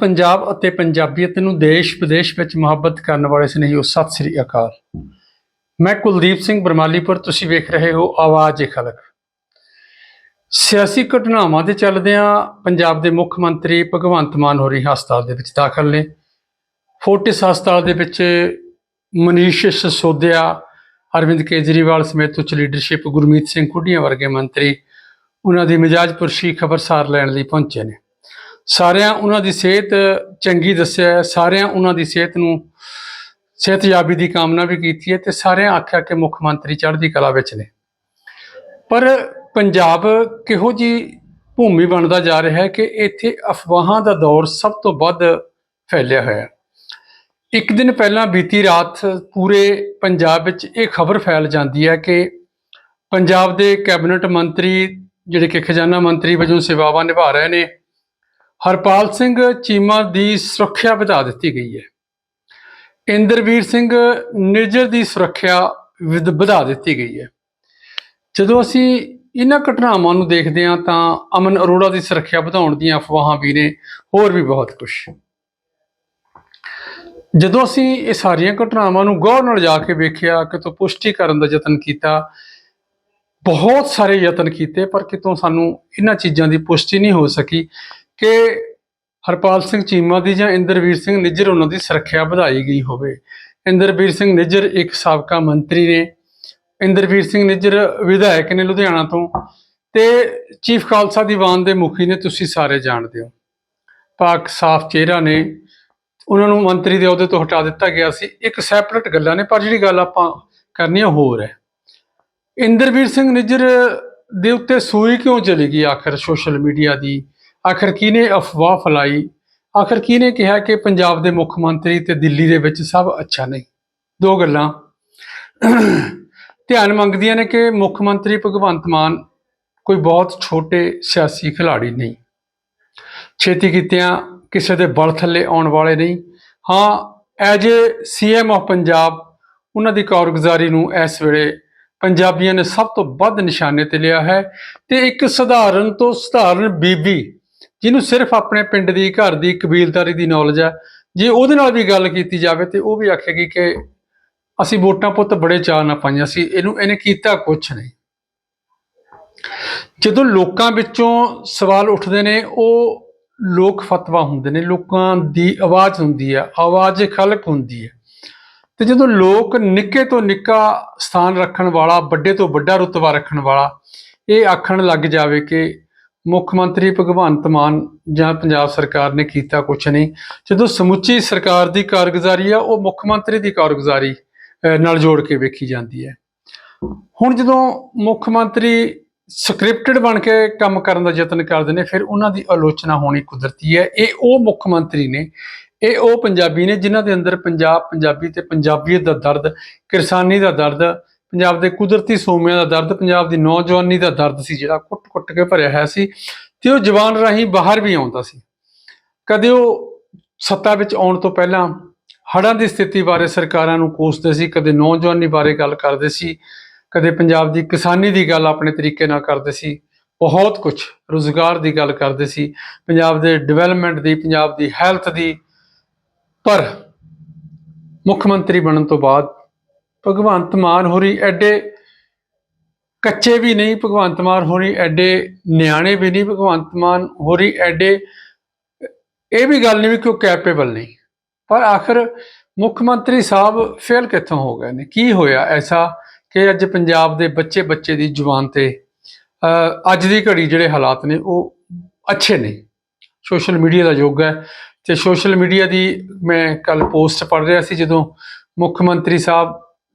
ਪੰਜਾਬ ਅਤੇ ਪੰਜਾਬੀਅਤ ਨੂੰ ਦੇਸ਼ ਵਿਦੇਸ਼ ਵਿੱਚ ਮੁਹੱਬਤ ਕਰਨ ਵਾਲੇ ਸਨੇਹੀਓ ਸਤਿ ਸ੍ਰੀ ਅਕਾਲ। ਮੈਂ ਕੁਲਦੀਪ ਸਿੰਘ ਬਰਮਾਲੀਪੁਰ, ਤੁਸੀਂ ਵੇਖ ਰਹੇ ਹੋ ਆਵਾਜ਼ ਏ ਖਲਕ। ਸਿਆਸੀ ਘਟਨਾਵਾਂ ਦੇ ਚੱਲਦਿਆਂ ਪੰਜਾਬ ਦੇ ਮੁੱਖ ਮੰਤਰੀ ਭਗਵੰਤ ਮਾਨ ਹੋਰੀ ਹਸਪਤਾਲ ਦੇ ਵਿੱਚ ਦਾਖਲ ਨੇ। ਫੋਰਟਿਸ ਹਸਪਤਾਲ ਦੇ ਵਿੱਚ ਮਨੀਸ਼ ਸਸੋਦਿਆ, ਅਰਵਿੰਦ ਕੇਜਰੀਵਾਲ ਸਮੇਤ ਉੱਚ ਲੀਡਰਸ਼ਿਪ ਗੁਰਮੀਤ ਸਿੰਘ ਖੁੱਡੀਆਂ ਵਰਗੇ ਮੰਤਰੀ ਉਹਨਾਂ ਦੀ ਮਿਜਾਜ ਪੁਰਸ਼ੀ ਖਬਰਸਾਰ ਲੈਣ ਲਈ ਪਹੁੰਚੇ ਨੇ। ਸਾਰਿਆਂ ਉਹਨਾਂ ਦੀ ਸਿਹਤ ਚੰਗੀ ਦੱਸਿਆ ਸਾਰਿਆਂ ਉਹਨਾਂ ਦੀ ਸਿਹਤ ਨੂੰ ਸਿਹਤਯਾਬੀ ਦੀ ਕਾਮਨਾ ਵੀ ਕੀਤੀ ਹੈ ਤੇ ਸਾਰਿਆਂ ਆਖਿਆ ਕਿ ਮੁੱਖ ਮੰਤਰੀ ਚੜ੍ਹਦੀ ਕਲਾ ਵਿੱਚ ਨੇ। ਪਰ ਪੰਜਾਬ ਕਿਹੋ ਜੀ ਭੂਮੀ ਬਣਦਾ ਜਾ ਰਿਹਾ ਹੈ ਕਿ ਇੱਥੇ ਅਫਵਾਹਾਂ ਦਾ ਦੌਰ ਸਭ ਤੋਂ ਵੱਧ ਫੈਲਿਆ ਹੋਇਆ ਹੈ। ਇੱਕ ਦਿਨ ਪਹਿਲਾਂ ਬੀਤੀ ਰਾਤ ਪੂਰੇ ਪੰਜਾਬ ਵਿੱਚ ਇਹ ਖਬਰ ਫੈਲ ਜਾਂਦੀ ਹੈ ਕਿ ਪੰਜਾਬ ਦੇ ਕੈਬਨਿਟ ਮੰਤਰੀ, ਜਿਹੜੇ ਕਿ ਖਜ਼ਾਨਾ ਮੰਤਰੀ ਵਜੋਂ ਸੇਵਾਵਾਂ ਨਿਭਾ ਰਹੇ ਨੇ ਹਰਪਾਲ ਸਿੰਘ ਚੀਮਾ ਦੀ ਸੁਰੱਖਿਆ ਵਧਾ ਦਿੱਤੀ ਗਈ ਹੈ। ਇੰਦਰਵੀਰ ਸਿੰਘ ਨਿੱਜਰ ਦੀ ਸੁਰੱਖਿਆ ਵਧਾ ਦਿੱਤੀ ਗਈ ਹੈ। ਜਦੋਂ ਅਸੀਂ ਇਹਨਾਂ ਘਟਨਾਵਾਂ ਨੂੰ ਦੇਖਦੇ ਹਾਂ ਤਾਂ ਅਮਨ ਅਰੋੜਾ ਦੀ ਸੁਰੱਖਿਆ ਵਧਾਉਣ ਦੀਆਂ ਅਫਵਾਹਾਂ ਵੀ ਨੇ, ਹੋਰ ਵੀ ਬਹੁਤ ਕੁਝ ਜਦੋਂ ਅਸੀਂ ਇਹ ਸਾਰੀਆਂ ਘਟਨਾਵਾਂ ਨੂੰ ਗੌਰ ਨਾਲ ਜਾ ਕੇ ਵੇਖਿਆ, ਕਿਤੋਂ ਪੁਸ਼ਟੀ ਕਰਨ ਦਾ ਯਤਨ ਕੀਤਾ, ਬਹੁਤ ਸਾਰੇ ਯਤਨ ਕੀਤੇ, ਪਰ ਕਿਤੋਂ ਸਾਨੂੰ ਇਹਨਾਂ ਚੀਜ਼ਾਂ ਦੀ ਪੁਸ਼ਟੀ ਨਹੀਂ ਹੋ ਸਕੀ। ਕਿ ਹਰਪਾਲ ਸਿੰਘ ਚੀਮਾ ਦੀ ਜਾਂ ਇੰਦਰਵੀਰ ਸਿੰਘ ਨਿੱਜਰ ਉਹਨਾਂ ਦੀ ਸੁਰੱਖਿਆ ਵਧਾਈ ਗਈ ਹੋਵੇ। ਇੰਦਰਵੀਰ ਸਿੰਘ ਨਿੱਜਰ ਇੱਕ ਸਾਬਕਾ ਮੰਤਰੀ ਨੇ। ਇੰਦਰਵੀਰ ਸਿੰਘ ਨਿੱਜਰ ਵਿਧਾਇਕ ਨੇ ਲੁਧਿਆਣਾ ਤੋਂ ਤੇ ਚੀਫ ਖਾਲਸਾ ਦੀਵਾਨ ਦੇ ਮੁਖੀ ਨੇ, ਤੁਸੀਂ ਸਾਰੇ ਜਾਣਦੇ ਹੋ। ਪਾਕ ਸਾਫ਼ ਚਿਹਰਾ ਨੇ। ਉਹਨਾਂ ਨੂੰ ਮੰਤਰੀ ਦੇ ਅਹੁਦੇ ਤੋਂ ਹਟਾ ਦਿੱਤਾ ਗਿਆ ਸੀ। ਇੱਕ ਸੈਪਰੇਟ ਗੱਲਾਂ ਨੇ, ਪਰ ਜਿਹੜੀ ਗੱਲ ਆਪਾਂ ਕਰਨੀ ਹੈ ਹੋਰ ਹੈ। ਇੰਦਰਵੀਰ ਸਿੰਘ ਨਿੱਜਰ ਦੇ ਉੱਤੇ ਸੂਈ ਕਿਉਂ ਚਲੀ ਗਈ ਆਖਰ ਸੋਸ਼ਲ ਮੀਡੀਆ ਦੀ? ਆਖਰ ਕਿਹਨੇ ਅਫਵਾਹ ਫੈਲਾਈ? ਆਖਰ ਕਿਹਨੇ ਕਿਹਾ ਕਿ ਪੰਜਾਬ ਦੇ ਮੁੱਖ ਮੰਤਰੀ ਤੇ ਦਿੱਲੀ ਦੇ ਵਿੱਚ ਸਭ ਅੱਛਾ ਨਹੀਂ ਦੋ ਗੱਲਾਂ। ਧਿਆਨ ਮੰਗਦੀਆਂ ਨੇ ਕਿ ਮੁੱਖ ਮੰਤਰੀ ਭਗਵੰਤ ਮਾਨ ਕੋਈ ਬਹੁਤ ਛੋਟੇ ਸਿਆਸੀ ਖਿਲਾੜੀ ਨਹੀਂ। ਛੇਤੀ ਕੀਤਿਆਂ ਕਿਸੇ ਦੇ ਬਲ ਥੱਲੇ ਆਉਣ ਵਾਲੇ ਨਹੀਂ। ਹਾਂ, as a CM of Punjab, ਉਹਨਾਂ ਦੀ ਕਾਰਗੁਜ਼ਾਰੀ ਨੂੰ ਇਸ ਵੇਲੇ ਪੰਜਾਬੀਆਂ ਨੇ ਸਭ ਤੋਂ ਵੱਧ ਨਿਸ਼ਾਨੇ ਤੇ ਲਿਆ ਹੈ ਤੇ ਇੱਕ ਸਧਾਰਨ ਤੋਂ ਸਧਾਰਨ ਬੀਬੀ ਜਿਹਨੂੰ ਸਿਰਫ ਆਪਣੇ ਪਿੰਡ ਦੀ, ਘਰ ਦੀ ਕਬੀਲਦਾਰੀ ਦੀ ਨੌਲੇਜ ਹੈ ਜੇ ਉਹਦੇ ਨਾਲ ਵੀ ਗੱਲ ਕੀਤੀ ਜਾਵੇ ਤੇ ਉਹ ਵੀ ਆਖੇਗੀ ਕਿ ਅਸੀਂ ਵੋਟਾਂ ਪੁੱਤ ਬੜੇ ਚਾਅ ਨਾਲ ਪਾਈਆਂ ਸੀ, ਇਹਨੂੰ, ਇਹਨੇ ਕੀਤਾ ਕੁਛ ਨਹੀਂ। ਜਦੋਂ ਲੋਕਾਂ ਵਿੱਚੋਂ ਸਵਾਲ ਉੱਠਦੇ ਨੇ, ਉਹ ਲੋਕ ਫਤਵਾ ਹੁੰਦੇ ਨੇ, ਲੋਕਾਂ ਦੀ ਆਵਾਜ਼ ਹੁੰਦੀ ਹੈ ਆਵਾਜ਼ ਖਲਕ ਹੁੰਦੀ ਹੈ ਤੇ ਜਦੋਂ ਲੋਕ ਨਿੱਕੇ ਤੋਂ ਨਿੱਕਾ ਸਥਾਨ ਰੱਖਣ ਵਾਲਾ, ਵੱਡੇ ਤੋਂ ਵੱਡਾ ਰੁਤਬਾ ਰੱਖਣ ਵਾਲਾ, ਇਹ ਆਖਣ ਲੱਗ ਜਾਵੇ ਕਿ ਮੁੱਖ ਮੰਤਰੀ ਭਗਵੰਤ ਮਾਨ ਜਾਂ ਪੰਜਾਬ ਸਰਕਾਰ ਨੇ ਕੀਤਾ ਕੁਛ ਨਹੀਂ। ਜਦੋਂ ਸਮੁੱਚੀ ਸਰਕਾਰ ਦੀ ਕਾਰਗੁਜ਼ਾਰੀ ਆ ਉਹ ਮੁੱਖ ਮੰਤਰੀ ਦੀ ਕਾਰਗੁਜ਼ਾਰੀ ਅਹ, ਨਾਲ ਜੋੜ ਕੇ ਵੇਖੀ ਜਾਂਦੀ ਹੈ। ਹੁਣ ਜਦੋਂ ਮੁੱਖ ਮੰਤਰੀ ਸਕ੍ਰਿਪਟਡ ਬਣ ਕੇ ਕੰਮ ਕਰਨ ਦਾ ਯਤਨ ਕਰਦੇ ਨੇ ਫਿਰ ਉਹਨਾਂ ਦੀ ਆਲੋਚਨਾ ਹੋਣੀ ਕੁਦਰਤੀ ਹੈ। ਇਹ ਉਹ ਮੁੱਖ ਮੰਤਰੀ ਨੇ ਇਹ ਉਹ ਪੰਜਾਬੀ ਨੇ ਜਿਨ੍ਹਾਂ ਦੇ ਅੰਦਰ ਪੰਜਾਬ ਪੰਜਾਬੀ ਤੇ ਪੰਜਾਬੀਅਤ ਦਾ ਦਰਦ ਕਿਰਸਾਨੀ ਦਾ ਦਰਦ ਪੰਜਾਬ ਦੇ ਕੁਦਰਤੀ ਸੋਮਿਆਂ ਦਾ ਦਰਦ, ਪੰਜਾਬ ਦੀ ਨੌਜਵਾਨੀ ਦਾ ਦਰਦ ਸੀ ਜਿਹੜਾ ਕੁੱਟ-ਕੁੱਟ ਕੇ ਭਰਿਆ ਹੋਇਆ ਸੀ ਤੇ ਉਹ ਜਵਾਨ ਰਾਹੀਂ ਬਾਹਰ ਵੀ ਆਉਂਦਾ ਸੀ। ਕਦੇ ਉਹ ਸੱਤਾ ਵਿੱਚ ਆਉਣ ਤੋਂ ਪਹਿਲਾਂ ਹੜ੍ਹਾਂ ਦੀ ਸਥਿਤੀ ਬਾਰੇ ਸਰਕਾਰਾਂ ਨੂੰ ਕੋਸਦੇ ਸੀ, ਕਦੇ ਨੌਜਵਾਨੀ ਬਾਰੇ ਗੱਲ ਕਰਦੇ ਸੀ, ਕਦੇ ਪੰਜਾਬ ਦੀ ਕਿਸਾਨੀ ਦੀ ਗੱਲ ਆਪਣੇ ਤਰੀਕੇ ਨਾਲ ਕਰਦੇ ਸੀ, ਬਹੁਤ ਕੁਝ ਰੋਜ਼ਗਾਰ ਦੀ ਗੱਲ ਕਰਦੇ ਸੀ, ਪੰਜਾਬ ਦੇ ਡਿਵੈਲਪਮੈਂਟ ਦੀ, ਪੰਜਾਬ ਦੀ ਹੈਲਥ ਦੀ। ਪਰ ਮੁੱਖ ਮੰਤਰੀ ਬਣਨ ਤੋਂ ਬਾਅਦ ਭਗਵੰਤ ਮਾਨ ਹੋਰੀ ਐਡੇ ਕੱਚੇ ਵੀ ਨਹੀਂ, ਭਗਵੰਤ ਮਾਨ ਹੋਰੀ ਐਡੇ ਨਿਆਣੇ ਵੀ ਨਹੀਂ, ਭਗਵੰਤ ਮਾਨ ਹੋਰੀ ਐਡੇ, ਇਹ ਵੀ ਗੱਲ ਨਹੀਂ ਵੀ ਕਿ ਉਹ ਕੈਪੇਬਲ ਨਹੀਂ। ਪਰ ਆਖਰ ਮੁੱਖ ਮੰਤਰੀ ਸਾਹਿਬ ਫੇਲ ਕਿੱਥੋਂ ਹੋ ਗਏ ਨੇ? ਕੀ ਹੋਇਆ ਐਸਾ ਕਿ ਅੱਜ ਪੰਜਾਬ ਦੇ ਬੱਚੇ ਬੱਚੇ ਦੀ ਜ਼ੁਬਾਨ ਤੇ ਅੱਜ ਦੀ ਘੜੀ ਜਿਹੜੇ ਹਾਲਾਤ ਨੇ ਉਹ ਅੱਛੇ ਨਹੀਂ ਸੋਸ਼ਲ ਮੀਡੀਆ ਦਾ ਯੁੱਗ ਹੈ ਤੇ ਸੋਸ਼ਲ ਮੀਡੀਆ ਦੀ ਮੈਂ ਕੱਲ ਪੋਸਟ ਪੜ੍ਹ ਰਿਹਾ ਸੀ ਜਦੋਂ ਮੁੱਖ ਮੰਤਰੀ ਸਾਹਿਬ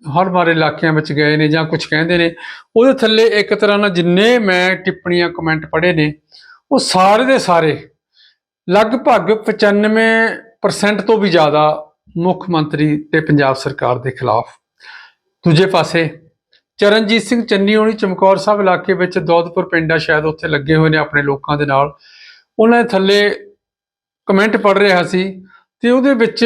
ਹਰ ਮਾਰੇ ਇਲਾਕਿਆਂ ਵਿੱਚ ਗਏ ਨੇ ਜਾਂ ਕੁਝ ਕਹਿੰਦੇ ਨੇ, ਉਹਦੇ ਥੱਲੇ ਇੱਕ ਤਰ੍ਹਾਂ ਨਾਲ ਜਿੰਨੇ ਮੈਂ ਟਿੱਪਣੀਆਂ ਕਮੈਂਟ ਪੜ੍ਹੇ ਨੇ, ਉਹ ਸਾਰੇ ਦੇ ਸਾਰੇ ਲਗਭਗ 95% ਤੋਂ ਵੀ ਜ਼ਿਆਦਾ ਮੁੱਖ ਮੰਤਰੀ ਤੇ ਪੰਜਾਬ ਸਰਕਾਰ ਦੇ ਖਿਲਾਫ। ਦੂਜੇ ਪਾਸੇ ਚਰਨਜੀਤ ਸਿੰਘ ਚੰਨੀ ਹੋਣੀ ਚਮਕੌਰ ਸਾਹਿਬ ਇਲਾਕੇ ਵਿੱਚ ਦੌਦਪੁਰ ਪਿੰਡ ਆ, ਸ਼ਾਇਦ ਉੱਥੇ ਲੱਗੇ ਹੋਏ ਨੇ ਆਪਣੇ ਲੋਕਾਂ ਦੇ ਨਾਲ। ਉਹਨਾਂ ਦੇ ਥੱਲੇ ਕਮੈਂਟ ਪੜ ਰਿਹਾ ਸੀ ਤੇ ਉਹਦੇ ਵਿੱਚ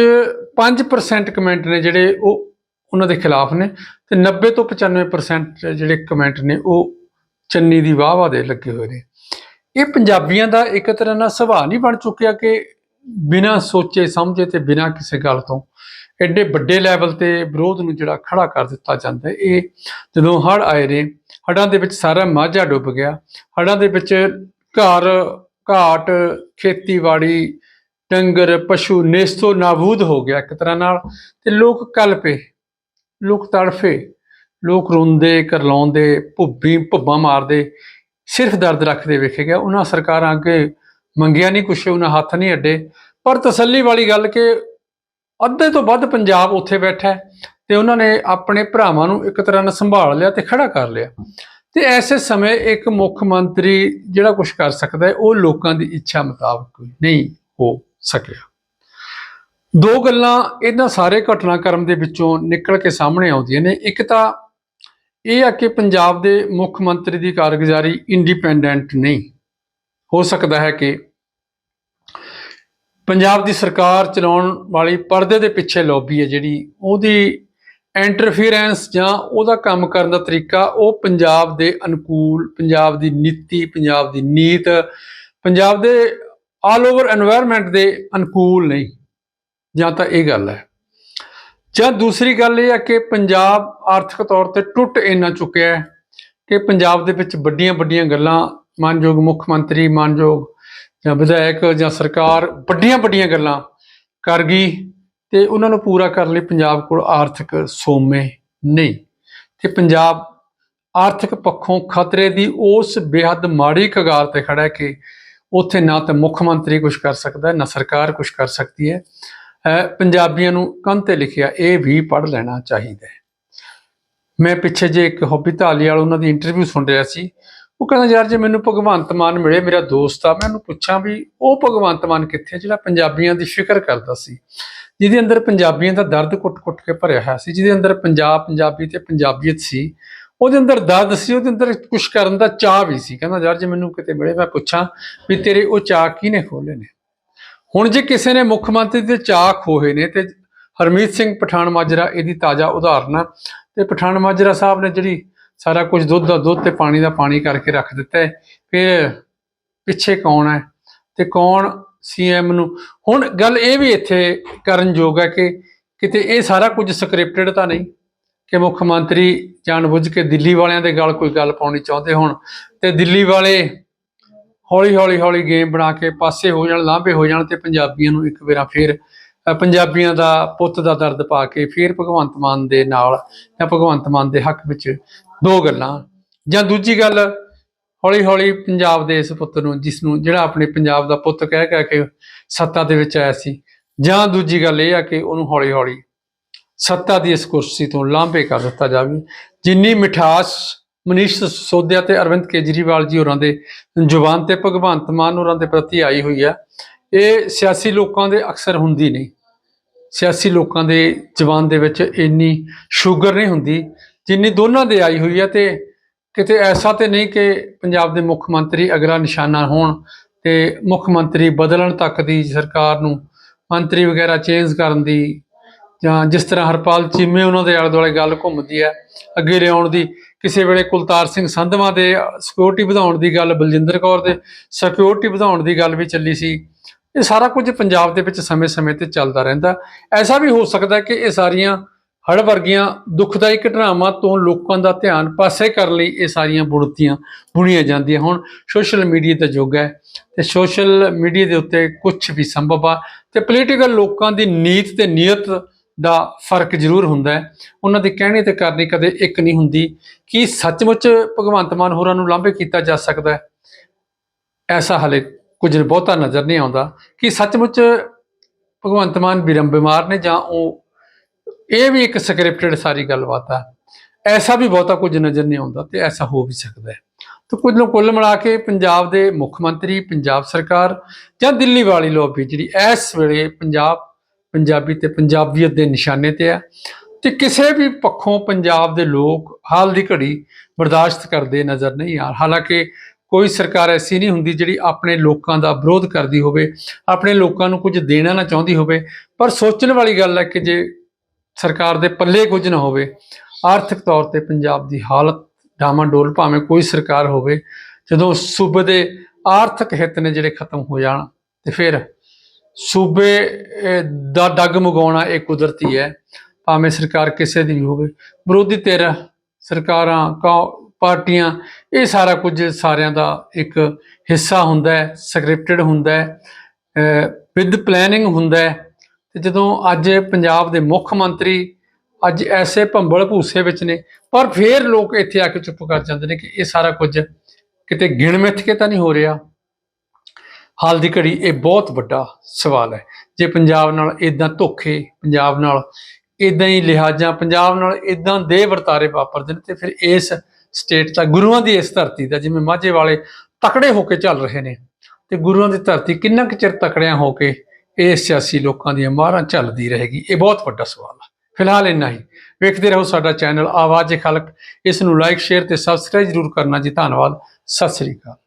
5% ਕਮੈਂਟ ਨੇ ਜਿਹੜੇ ਉਹ ਉਹਨਾਂ ਦੇ ਖਿਲਾਫ ਨੇ ਤੇ 90 ਤੋਂ 95% ਜਿਹੜੇ ਕਮੈਂਟ ਨੇ ਉਹ ਚੰਨੀ ਦੀ ਵਾਹ-ਵਾਹ ਦੇ ਲੱਗੇ ਹੋਏ ਨੇ। ਇਹ ਪੰਜਾਬੀਆਂ ਦਾ ਇੱਕ ਤਰ੍ਹਾਂ ਨਾਲ ਸੁਭਾਅ ਨਹੀਂ ਬਣ ਚੁੱਕਿਆ ਕਿ ਬਿਨਾਂ ਸੋਚੇ, ਸਮਝੇ ਤੇ ਬਿਨਾਂ ਕਿਸੇ ਗੱਲ ਤੋਂ ਐਡੇ ਵੱਡੇ ਲੈਵਲ ਤੇ ਵਿਰੋਧ ਨੂੰ ਜਿਹੜਾ ਖੜਾ ਕਰ ਦਿੱਤਾ ਜਾਂਦਾ ਇਹ ਜਦੋਂ ਹੜ੍ਹ ਆਏ ਨੇ, ਹੜ੍ਹਾਂ ਦੇ ਵਿੱਚ ਸਾਰਾ ਮਾਝਾ ਡੁੱਬ ਗਿਆ, ਹੜ੍ਹਾਂ ਦੇ ਵਿੱਚ ਘਰ, ਘਾਟ, ਖੇਤੀਬਾੜੀ, ਡੰਗਰ, ਪਸ਼ੂ ਨੇਸਤੋ ਨਾਬੂਦ ਹੋ ਗਿਆ ਇੱਕ ਤਰ੍ਹਾਂ ਨਾਲ ਤੇ ਲੋਕ ਕਲਪੇ। ਲੋਕ ਤੜਫੇ, ਲੋਕ ਰੋਂਦੇ ਕਰਲਾਉਂਦੇ ਭੁੱਬੀ ਭੁੱਬਾਂ ਮਾਰਦੇ, ਸਿਰਫ ਦਰਦ ਰੱਖਦੇ ਵੇਖੇ ਗਿਆ। ਉਹਨਾਂ ਸਰਕਾਰਾਂ ਅੱਗੇ ਮੰਗਿਆ ਨਹੀਂ ਕੁਛ, ਉਹਨਾਂ ਹੱਥ ਨਹੀਂ ਅੱਡੇ। ਪਰ ਤਸੱਲੀ ਵਾਲੀ ਗੱਲ ਕਿ ਅੱਧੇ ਤੋਂ ਵੱਧ ਪੰਜਾਬ ਉੱਥੇ ਬੈਠਾ ਹੈ ਤੇ ਉਹਨਾਂ ਨੇ ਆਪਣੇ ਭਰਾਵਾਂ ਨੂੰ ਇੱਕ ਤਰ੍ਹਾਂ ਨਾਲ ਸੰਭਾਲ ਲਿਆ ਤੇ ਖੜਾ ਕਰ ਲਿਆ। ਤੇ ਐਸੇ ਸਮੇਂ ਇੱਕ ਮੁੱਖ ਮੰਤਰੀ ਜਿਹੜਾ ਕੁਝ ਕਰ ਸਕਦਾ ਹੈ, ਉਹ ਲੋਕਾਂ ਦੀ ਇੱਛਾ ਮੁਤਾਬਕ ਨਹੀਂ ਹੋ ਸਕਿਆ। ਦੋ ਗੱਲਾਂ ਇਹਨਾਂ ਸਾਰੇ ਘਟਨਾਕ੍ਰਮ ਦੇ ਵਿੱਚੋਂ ਨਿਕਲ ਕੇ ਸਾਹਮਣੇ ਆਉਂਦੀਆਂ ਨੇ। ਇੱਕ ਤਾਂ ਇਹ ਆ ਕਿ ਪੰਜਾਬ ਦੇ ਮੁੱਖ ਮੰਤਰੀ ਦੀ ਕਾਰਗੁਜ਼ਾਰੀ ਇੰਡੀਪੈਂਡੈਂਟ ਨਹੀਂ। ਹੋ ਸਕਦਾ ਹੈ ਕਿ ਪੰਜਾਬ ਦੀ ਸਰਕਾਰ ਚਲਾਉਣ ਵਾਲੀ ਪਰਦੇ ਦੇ ਪਿੱਛੇ ਲੋਬੀ ਹੈ ਜਿਹੜੀ, ਉਹਦੀ ਇੰਟਰਫੀਰੈਂਸ ਜਾਂ ਉਹਦਾ ਕੰਮ ਕਰਨ ਦਾ ਤਰੀਕਾ ਉਹ ਪੰਜਾਬ ਦੇ ਅਨੁਕੂਲ, ਪੰਜਾਬ ਦੀ ਨੀਤੀ, ਪੰਜਾਬ ਦੀ ਨੀਤ, ਪੰਜਾਬ ਦੇ ਆਲ ਓਵਰ এনवायरमेंट ਦੇ ਅਨੁਕੂਲ ਨਹੀਂ। ਜਾਂ ਤਾਂ ਇਹ ਗੱਲ ਹੈ। ਜਾਂ ਦੂਸਰੀ ਗੱਲ ਇਹ ਹੈ ਕਿ ਪੰਜਾਬ ਆਰਥਿਕ ਤੌਰ ਤੇ ਟੁੱਟ ਇੰਨਾ ਚੁੱਕਿਆ ਹੈ ਕਿ ਪੰਜਾਬ ਦੇ ਵਿੱਚ ਵੱਡੀਆਂ ਵੱਡੀਆਂ ਗੱਲਾਂ, ਮਾਨਯੋਗ ਮੁੱਖ ਮੰਤਰੀ, ਮਾਨਯੋਗ ਜਾਂ ਵਿਧਾਇਕ ਜਾਂ ਸਰਕਾਰ, ਵੱਡੀਆਂ ਵੱਡੀਆਂ ਗੱਲਾਂ ਕਰ ਗਈ ਤੇ ਉਹਨਾਂ ਨੂੰ ਪੂਰਾ ਕਰਨ ਲਈ ਪੰਜਾਬ ਕੋਲ ਆਰਥਿਕ ਸੋਮੇ ਨਹੀਂ। ਤੇ ਪੰਜਾਬ ਆਰਥਿਕ ਪੱਖੋਂ ਖਤਰੇ ਦੀ ਉਸ ਬੇਹੱਦ ਮਾੜੀ ਕਗਾਰ ਤੇ ਖੜਾ ਹੈ ਕਿ ਉੱਥੇ ਨਾ ਤਾਂ ਮੁੱਖ ਮੰਤਰੀ ਕੁਝ ਕਰ ਸਕਦਾ ਹੈ ਨਾ ਸਰਕਾਰ ਕੁਝ ਕਰ ਸਕਦੀ ਹੈ ਪੰਜਾਬੀਆਂ ਨੂੰ ਕੰਨ ਤੇ ਲਿਖਿਆ, ਇਹ ਵੀ ਪੜ੍ਹ ਲੈਣਾ ਚਾਹੀਦਾ ਹੈ। ਮੈਂ ਪਿੱਛੇ ਜੇ ਇੱਕ ਹੌਬੀ ਧਾਲੀ ਵਾਲ ਉਹਨਾਂ ਦੀ ਇੰਟਰਵਿਊ ਸੁਣ ਰਿਹਾ ਸੀ, ਉਹ ਕਹਿੰਦਾ, ਯਾਰ ਜੇ ਮੈਨੂੰ ਭਗਵੰਤ ਮਾਨ ਮਿਲੇ, ਮੇਰਾ ਦੋਸਤ ਆ, ਮੈਂ ਉਹਨੂੰ ਪੁੱਛਾਂ ਵੀ ਉਹ ਭਗਵੰਤ ਮਾਨ ਕਿੱਥੇ ਜਿਹੜਾ ਪੰਜਾਬੀਆਂ ਦੀ ਫਿਕਰ ਕਰਦਾ ਸੀ, ਜਿਹਦੇ ਅੰਦਰ ਪੰਜਾਬੀਆਂ ਦਾ ਦਰਦ ਕੁੱਟ-ਕੁੱਟ ਕੇ ਭਰਿਆ ਹੋਇਆ ਸੀ, ਜਿਹਦੇ ਅੰਦਰ ਪੰਜਾਬ ਪੰਜਾਬੀ ਤੇ ਪੰਜਾਬੀਅਤ ਸੀ, ਉਹਦੇ ਅੰਦਰ ਦਰਦ ਸੀ, ਉਹਦੇ ਅੰਦਰ ਕੁਝ ਕਰਨ ਦਾ ਚਾਹ ਵੀ ਸੀ। ਕਹਿੰਦਾ, ਯਾਰ ਜੇ ਮੈਨੂੰ ਕਿਤੇ ਮਿਲੇ, ਮੈਂ ਪੁੱਛਾਂ ਵੀ ਤੇਰੇ ਉਹ ਚਾਹ ਕਿਹਨੇ ਖੋਲੇ ਨੇ? ਹੁਣ ਜੇ ਕਿਸੇ ਨੇ ਮੁੱਖ ਮੰਤਰੀ ਦੇ ਚਾਹ ਖੋਹੇ ਨੇ ਤੇ ਹਰਮੀਤ ਸਿੰਘ ਪਠਾਨ ਮਾਜਰਾ ਇਹਦੀ ਤਾਜ਼ਾ ਉਦਾਹਰਨ ਆ। ਤੇ ਪਠਾਨ ਮਾਜਰਾ ਸਾਹਿਬ ਨੇ ਜਿਹੜੀ ਸਾਰਾ ਕੁਝ ਦੁੱਧ ਦਾ ਦੁੱਧ ਤੇ ਪਾਣੀ ਦਾ ਪਾਣੀ ਕਰਕੇ ਰੱਖ ਦਿੱਤਾ ਹੈ, ਫਿਰ ਪਿੱਛੇ ਕੌਣ ਹੈ ਤੇ ਕੌਣ ਸੀਐਮ ਨੂੰ? ਹੁਣ ਗੱਲ ਇਹ ਵੀ ਇੱਥੇ ਕਰਨ ਯੋਗ ਹੈ ਕਿ ਕਿਤੇ ਇਹ ਸਾਰਾ ਕੁਝ ਸਕ੍ਰਿਪਟਡ ਤਾਂ ਨਹੀਂ ਕਿ ਮੁੱਖ ਮੰਤਰੀ ਜਾਣਬੁੱਝ ਕੇ ਦਿੱਲੀ ਵਾਲਿਆਂ ਦੇ ਗੱਲ ਕੋਈ ਗੱਲ ਪਾਉਣੀ ਚਾਹੁੰਦੇ ਹੋਣ ਤੇ ਦਿੱਲੀ ਵਾਲੇ ਹੌਲੀ ਹੌਲੀ ਹੌਲੀ ਗੇਮ ਬਣਾ ਕੇ ਪਾਸੇ ਹੋ ਜਾਣ, ਲਾਂਭੇ ਹੋ ਜਾਣ ਤੇ ਪੰਜਾਬੀਆਂ ਨੂੰ ਇੱਕ ਵਾਰਾ ਫੇਰ ਪੰਜਾਬੀਆਂ ਦਾ ਪੁੱਤ ਦਾ ਦਰਦ ਪਾ ਕੇ ਫੇਰ ਭਗਵੰਤ ਮਾਨ ਦੇ ਨਾਲ ਜਾਂ ਭਗਵੰਤ ਮਾਨ ਦੇ ਹੱਕ ਵਿੱਚ ਦੋ ਗੱਲਾਂ। ਜਾਂ ਦੂਜੀ ਗੱਲ, ਹੌਲੀ ਹੌਲੀ ਪੰਜਾਬ ਦੇ ਇਸ ਪੁੱਤ ਨੂੰ, ਜਿਸ ਨੂੰ ਜਿਹੜਾ ਆਪਣੇ ਪੰਜਾਬ ਦਾ ਪੁੱਤ ਕਹਿ ਕਹਿ ਕੇ ਸੱਤਾ ਦੇ ਵਿੱਚ ਆਇਆ ਸੀ, ਜਾਂ ਦੂਜੀ ਗੱਲ ਇਹ ਆ ਕਿ ਉਹਨੂੰ ਹੌਲੀ ਹੌਲੀ ਸੱਤਾ ਦੀ ਇਸ ਕੁਰਸੀ ਤੋਂ ਲਾਂਭੇ ਕਰ ਦਿੱਤਾ ਜਾਵੇ। ਜਿੰਨੀ ਮਿਠਾਸ ਮਨੀਸ਼ ਸੋਧਿਆ ਤੇ ਅਰਵਿੰਦ ਕੇਜਰੀਵਾਲ ਜੀ ਹੋਰਾਂ ਦੇ ਜ਼ੁਬਾਨ ਤੇ ਭਗਵੰਤ ਮਾਨ ਹੋਰਾਂ ਦੇ ਪ੍ਰਤੀ ਆਈ ਹੋਈ ਹੈ। ਇਹ ਸਿਆਸੀ ਲੋਕਾਂ ਦੇ ਅਕਸਰ ਹੁੰਦੀ ਨਹੀਂ। ਸਿਆਸੀ ਲੋਕਾਂ ਦੇ ਜ਼ਬਾਨ ਦੇ ਵਿੱਚ ਇੰਨੀ ਸ਼ੂਗਰ ਨਹੀਂ ਹੁੰਦੀ, ਜਿੰਨੀ ਦੋਨਾਂ ਦੇ ਆਈ ਹੋਈ ਹੈ ਤੇ ਕਿਤੇ ਐਸਾ ਤੇ ਨਹੀਂ ਕਿ ਪੰਜਾਬ ਦੇ ਮੁੱਖ ਮੰਤਰੀ ਅਗਲਾ ਨਿਸ਼ਾਨਾ ਹੋਣ ਤੇ ਮੁੱਖ ਮੰਤਰੀ ਬਦਲਣ ਤੱਕ ਦੀ ਸਰਕਾਰ ਨੂੰ ਮੰਤਰੀ ਵਗੈਰਾ ਚੇਂਜ ਕਰਨ ਦੀ ਜਾਂ ਜਿਸ ਤਰ੍ਹਾਂ ਹਰਪਾਲ ਚੀਮੇ ਉਹਨਾਂ ਦੇ ਆਲੇ ਦੁਆਲੇ ਗੱਲ ਘੁੰਮਦੀ ਹੈ, ਅੱਗੇ ਲਿਆਉਣ ਦੀ, ਕਿਸੇ ਵੇਲੇ ਕੁਲਤਾਰ ਸਿੰਘ ਸੰਧਵਾ ਦੇ ਸਿਕਿਉਰਿਟੀ ਵਧਾਉਣ ਦੀ ਗੱਲ, ਬਲਜਿੰਦਰ ਕੌਰ ਦੇ ਸਿਕਿਉਰਿਟੀ ਵਧਾਉਣ ਦੀ ਗੱਲ ਵੀ ਚੱਲੀ ਸੀ। ਇਹ ਸਾਰਾ ਕੁਝ ਪੰਜਾਬ ਦੇ ਵਿੱਚ ਸਮੇਂ-ਸਮੇਂ ਤੇ ਚੱਲਦਾ ਰਹਿੰਦਾ। ਐਸਾ ਵੀ ਹੋ ਸਕਦਾ ਕਿ ਇਹ ਸਾਰੀਆਂ ਹੜ ਵਰਗੀਆਂ ਦੁਖਦਾਈ ਘਟਨਾਵਾਂ ਤੋਂ ਲੋਕਾਂ ਦਾ ਧਿਆਨ ਪਾਸੇ ਕਰਨ ਲਈ ਇਹ ਸਾਰੀਆਂ ਬੁਣਤੀਆਂ, ਬੁਣੀਆਂ ਜਾਂਦੀਆਂ ਹੁਣ। ਸੋਸ਼ਲ ਮੀਡੀਆ ਦਾ ਯੁੱਗ ਹੈ ਤੇ ਸੋਸ਼ਲ ਮੀਡੀਆ ਦੇ ਉੱਤੇ ਕੁਝ ਵੀ ਸੰਭਵ ਆ ਤੇ ਪੋਲੀਟੀਕਲ ਲੋਕਾਂ ਦੀ ਨੀਤ ਤੇ ਨੀਅਤ ਦਾ ਫ਼ਰਕ ਜ਼ਰੂਰ ਹੁੰਦਾ ਹੈ। ਉਹਨਾਂ ਦੇ ਕਹਿਣੇ ਤੇ ਕਰਨੀ ਕਦੇ ਇੱਕ ਨਹੀਂ ਹੁੰਦੀ ਕਿ ਸੱਚਮੁੱਚ ਭਗਵੰਤ ਮਾਨ ਹੋਰਾਂ ਨੂੰ ਲਾਂਭੇ ਕੀਤਾ ਜਾ ਸਕਦਾ ਹੈ। ਐਸਾ ਹਲੇ ਕੁਝ ਬਹੁਤਾ ਨਜ਼ਰ ਨਹੀਂ ਆਉਂਦਾ ਕਿ ਸੱਚਮੁੱਚ ਭਗਵੰਤ ਮਾਨ ਬਿਰਮ ਬਿਮਾਰ ਨੇ ਜਾਂ ਉਹ, ਇਹ ਵੀ ਇੱਕ ਸਕ੍ਰਿਪਟਡ ਸਾਰੀ ਗੱਲਬਾਤ ਆ। ਐਸਾ ਵੀ ਬਹੁਤਾ ਕੁਝ ਨਜ਼ਰ ਨਹੀਂ ਆਉਂਦਾ ਤੇ ਐਸਾ ਹੋ ਵੀ ਸਕਦਾ ਹੈ। ਤੇ ਕੁੱਲ ਨੂੰ ਕੁੱਲ ਮਿਲਾ ਕੇ ਪੰਜਾਬ ਦੇ ਮੁੱਖ ਮੰਤਰੀ, ਪੰਜਾਬ ਸਰਕਾਰ ਜਾਂ ਦਿੱਲੀ ਵਾਲੀ ਲੋਬੀ ਜਿਹੜੀ ਇਸ ਵੇਲੇ ਪੰਜਾਬ ਪੰਜਾਬੀ ਤੇ ਪੰਜਾਬੀਅਤ ਦੇ ਨਿਸ਼ਾਨੇ ਤੇ ਆ ਤੇ ਕਿਸੇ ਵੀ ਪੱਖੋਂ ਪੰਜਾਬ ਦੇ ਲੋਕ ਹਾਲ ਦੀ ਘੜੀ ਬਰਦਾਸ਼ਤ ਕਰਦੇ ਨਜ਼ਰ ਨਹੀਂ ਆ। ਹਾਲਾਂਕਿ ਕੋਈ ਸਰਕਾਰ ਐਸੀ ਨਹੀਂ ਹੁੰਦੀ ਜਿਹੜੀ ਆਪਣੇ ਲੋਕਾਂ ਦਾ ਵਿਰੋਧ ਕਰਦੀ ਹੋਵੇ, ਆਪਣੇ ਲੋਕਾਂ ਨੂੰ ਕੁਝ ਦੇਣਾ ਨਾ ਚਾਹੁੰਦੀ ਹੋਵੇ, ਪਰ ਸੋਚਣ ਵਾਲੀ ਗੱਲ ਹੈ ਕਿ ਜੇ ਸਰਕਾਰ ਦੇ ਪੱਲੇ ਕੁਝ ਨਾ ਹੋਵੇ, ਆਰਥਿਕ ਤੌਰ ਤੇ ਪੰਜਾਬ ਦੀ ਹਾਲਤ ਡਾਮਾਡੋਲ ਭਾਵੇਂ ਕੋਈ ਸਰਕਾਰ ਹੋਵੇ, ਜਦੋਂ ਸੂਬੇ ਦੇ ਆਰਥਿਕ ਹਿੱਤ ਨੇ ਜਿਹੜੇ ਖਤਮ ਹੋ ਜਾਣ ਤੇ ਫਿਰ ਸੂਬੇ ਦਾ ਡੱਗ ਮਗਾਉਣਾ ਇਹ ਕੁਦਰਤੀ ਹੈ। ਭਾਵੇਂ ਸਰਕਾਰ ਕਿਸੇ ਦੀ ਵੀ ਹੋਵੇ। ਵਿਰੋਧੀ ਧਿਰ, ਸਰਕਾਰਾਂ ਕੌ- ਪਾਰਟੀਆਂ, ਇਹ ਸਾਰਾ ਕੁਝ ਸਾਰਿਆਂ ਦਾ ਇੱਕ ਹਿੱਸਾ ਹੁੰਦਾ ਹੈ, ਸਕ੍ਰਿਪਟਡ ਹੁੰਦਾ ਹੈ ਵਿਦ ਪਲੈਨਿੰਗ ਹੁੰਦਾ ਹੈ। ਤੇ ਜਦੋਂ ਅੱਜ ਪੰਜਾਬ ਦੇ ਮੁੱਖ ਮੰਤਰੀ ਅੱਜ ਐਸੇ ਭੰਬਲ ਭੂਸੇ ਵਿੱਚ ਨੇ, ਪਰ ਫਿਰ ਲੋਕ ਇੱਥੇ ਆ ਕੇ ਚੁੱਪ ਕਰ ਜਾਂਦੇ ਨੇ ਕਿ ਇਹ ਸਾਰਾ ਕੁਝ ਕਿਤੇ ਗਿਣ ਮਿੱਥ ਕੇ ਤਾਂ ਨਹੀਂ ਹੋ ਰਿਹਾ। ਹਾਲ ਦੀ ਘੜੀ ਇਹ ਬਹੁਤ ਵੱਡਾ ਸਵਾਲ ਹੈ। ਜੇ ਪੰਜਾਬ ਨਾਲ ਇਦਾਂ ਧੋਖੇ, ਪੰਜਾਬ ਨਾਲ ਇਦਾਂ ਹੀ ਲਿਹਾਜ਼ਾਂ, ਪੰਜਾਬ ਨਾਲ ਇਦਾਂ ਦੇ ਵਰਤਾਰੇ ਵਾਪਰਦੇ ਨੇ, ਤੇ ਫਿਰ ਇਸ ਸਟੇਟ ਦਾ ਗੁਰੂਆਂ ਦੀ ਇਸ ਧਰਤੀ ਦਾ, ਜਿਵੇਂ ਮਾਝੇ ਵਾਲੇ ਤਕੜੇ ਹੋ ਕੇ ਚੱਲ ਰਹੇ ਨੇ, ਤੇ ਗੁਰੂਆਂ ਦੀ ਧਰਤੀ ਕਿੰਨਾ ਕੁ ਚਿਰ ਤਕੜਿਆਂ ਹੋ ਕੇ ਇਹ ਸਿਆਸੀ ਲੋਕਾਂ ਦੀਆਂ ਮਾਰਾਂ ਚੱਲਦੀ ਰਹੇਗੀ? ਇਹ ਬਹੁਤ ਵੱਡਾ ਸਵਾਲ ਹੈ ਫਿਲਹਾਲ ਇੰਨਾ ਹੀ। ਵੇਖਦੇ ਰਹੋ ਸਾਡਾ ਚੈਨਲ ਆਵਾਜ਼ ਖਲਕ। ਇਸ ਨੂੰ ਲਾਈਕ ਸ਼ੇਅਰ ਤੇ ਸਬਸਕ੍ਰਾਈਬ ਜ਼ਰੂਰ ਕਰਨਾ ਜੀ। ਧੰਨਵਾਦ। ਸਤਿ ਸ੍ਰੀ ਅਕਾਲ।